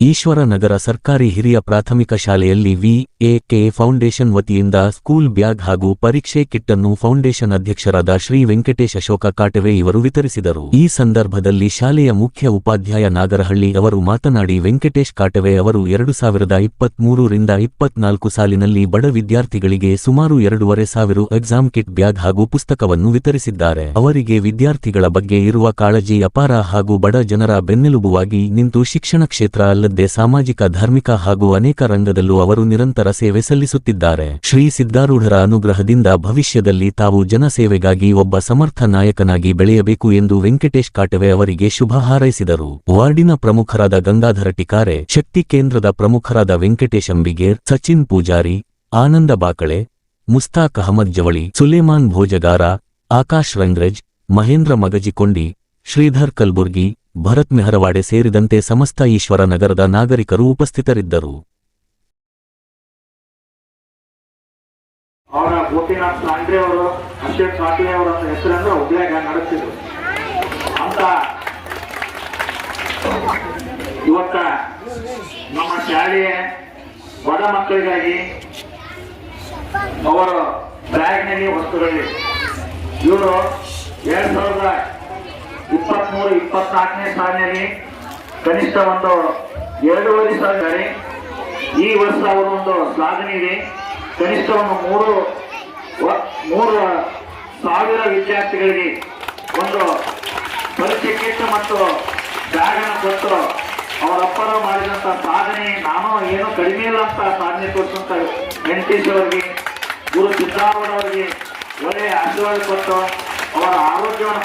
ಈಶ್ವರ ನಗರ ಸರ್ಕಾರಿ ಹಿರಿಯ ಪ್ರಾಥಮಿಕ ಶಾಲೆಯಲ್ಲಿ ವಿಎಕೆ ಫೌಂಡೇಶನ್ ವತಿಯಿಂದ ಸ್ಕೂಲ್ ಬ್ಯಾಗ್ ಹಾಗೂ ಪರೀಕ್ಷೆ ಕಿಟ್ ಅನ್ನು ಫೌಂಡೇಶನ್ ಅಧ್ಯಕ್ಷರಾದ ಶ್ರೀ ವೆಂಕಟೇಶ್ ಅಶೋಕ ಕಾಟವೆ ಇವರು ವಿತರಿಸಿದರು. ಈ ಸಂದರ್ಭದಲ್ಲಿ ಶಾಲೆಯ ಮುಖ್ಯ ಉಪಾಧ್ಯಾಯ ನಾಗರಹಳ್ಳಿ ಅವರು ಮಾತನಾಡಿ, ವೆಂಕಟೇಶ್ ಕಾಟವೆ ಅವರು ಎರಡು ಸಾವಿರದ ಇಪ್ಪತ್ಮೂರರಿಂದ ಇಪ್ಪತ್ನಾಲ್ಕು ಸಾಲಿನಲ್ಲಿ ಬಡ ವಿದ್ಯಾರ್ಥಿಗಳಿಗೆ ಸುಮಾರು ಎರಡೂವರೆ ಸಾವಿರ ಎಕ್ಸಾಮ್ ಕಿಟ್ ಬ್ಯಾಗ್ ಹಾಗೂ ಪುಸ್ತಕವನ್ನು ವಿತರಿಸಿದ್ದಾರೆ. ಅವರಿಗೆ ವಿದ್ಯಾರ್ಥಿಗಳ ಬಗ್ಗೆ ಇರುವ ಕಾಳಜಿ ಅಪಾರ ಹಾಗೂ ಬಡ ಜನರ ಬೆನ್ನೆಲುಬುವಾಗಿ ನಿಂತು ಶಿಕ್ಷಣ ಕ್ಷೇತ್ರ ಅಲ್ಲದೆ ಸಾಮಾಜಿಕ, ಧಾರ್ಮಿಕ ಹಾಗೂ ಅನೇಕ ರಂಗದಲ್ಲೂ ಅವರು ನಿರಂತರ ಸೇವೆ ಸಲ್ಲಿಸುತ್ತಿದ್ದಾರೆ. ಶ್ರೀ ಸಿದ್ದಾರೂಢರ ಅನುಗ್ರಹದಿಂದ ಭವಿಷ್ಯದಲ್ಲಿ ತಾವು ಜನಸೇವೆಗಾಗಿ ಒಬ್ಬ ಸಮರ್ಥ ನಾಯಕನಾಗಿ ಬೆಳೆಯಬೇಕು ಎಂದು ವೆಂಕಟೇಶ್ ಕಾಟವೆ ಅವರಿಗೆ ಶುಭ ಹಾರೈಸಿದರು. ವಾರ್ಡಿನ ಪ್ರಮುಖರಾದ ಗಂಗಾಧರ ಟಿಕಾರೆ, ಶಕ್ತಿ ಕೇಂದ್ರದ ಪ್ರಮುಖರಾದ ವೆಂಕಟೇಶ್ ಅಂಬಿಗೇರ್, ಸಚಿನ್ ಪೂಜಾರಿ, ಆನಂದ ಬಾಕಳೆ, ಮುಸ್ತಾಕ್ ಅಹಮದ್ ಜವಳಿ, ಸುಲೇಮಾನ್ ಭೋಜಗಾರ, ಆಕಾಶ್ ರಂಗ್ರಜ್, ಮಹೇಂದ್ರ ಮಗಜಿಕೊಂಡಿ, ಶ್ರೀಧರ್ ಕಲ್ಬುರ್ಗಿ ಭರತ್ ಮೆಹರವಾಡೆ ಸೇರಿದಂತೆ ಸಮಸ್ತ ಈಶ್ವರ ನಗರದ ನಾಗರಿಕರು ಉಪಸ್ಥಿತರಿದ್ದರು. ಅವರ ಗೋಪಿನಾಥ್ ಸಾಂಡ್ರೆ ಅವರು, ಅಶೋಕ್ ಪಾಟೀಲ್ ಅವರ ಹೆಸರನ್ನು ಉದ್ಯೋಗ ನಡೆಸಿದ್ರು. ಅಂತ ಇವತ್ತ ನಮ್ಮ ಶಾಲೆಯ ಬಡ ಮಕ್ಕಳಿಗಾಗಿ ಅವರ ಬ್ಯಾಗ್ನಲ್ಲಿ ವಸ್ತುಗಳಿವೆ. ಇವರು ಎರಡ್ ಸಾವಿರದ ಇಪ್ಪತ್ಮೂರು ಇಪ್ಪತ್ನಾಲ್ಕನೇ ಸಾಲಿನಲ್ಲಿ ಕನಿಷ್ಠ ಒಂದು ಎರಡೂವರೆ ಸಾವಿರ ಈ ವರ್ಷ ಅವರೊಂದು ಸಾಧನೆ ಇದೆ. ಕನಿಷ್ಠ ಒಂದು ಮೂರು ಮೂರು ಸಾವಿರ ವಿದ್ಯಾರ್ಥಿಗಳಿಗೆ ಒಂದು ಪರೀಕ್ಷೆ ಕಿಟ್ ಮತ್ತು ಬ್ಯಾಗನ್ನು ಕೊಟ್ಟು ಅವರಪ್ಪರ ಮಾಡಿದಂಥ ಸಾಧನೆ ನಾನು ಏನೂ ಕಡಿಮೆ ಇಲ್ಲ ಅಂತ ಸಾಧನೆ ತೋರಿಸಂತ ವೆಂಕಟೇಶ್ ಅವರಿಗೆ, ಗುರು ಸಿದ್ದಾರೂಢ ಅವರಿಗೆ ಒಳ್ಳೆಯ ಆಶೀರ್ವಾದ ಕೊಟ್ಟು ಅವರ ಆರೋಗ್ಯವನ್ನು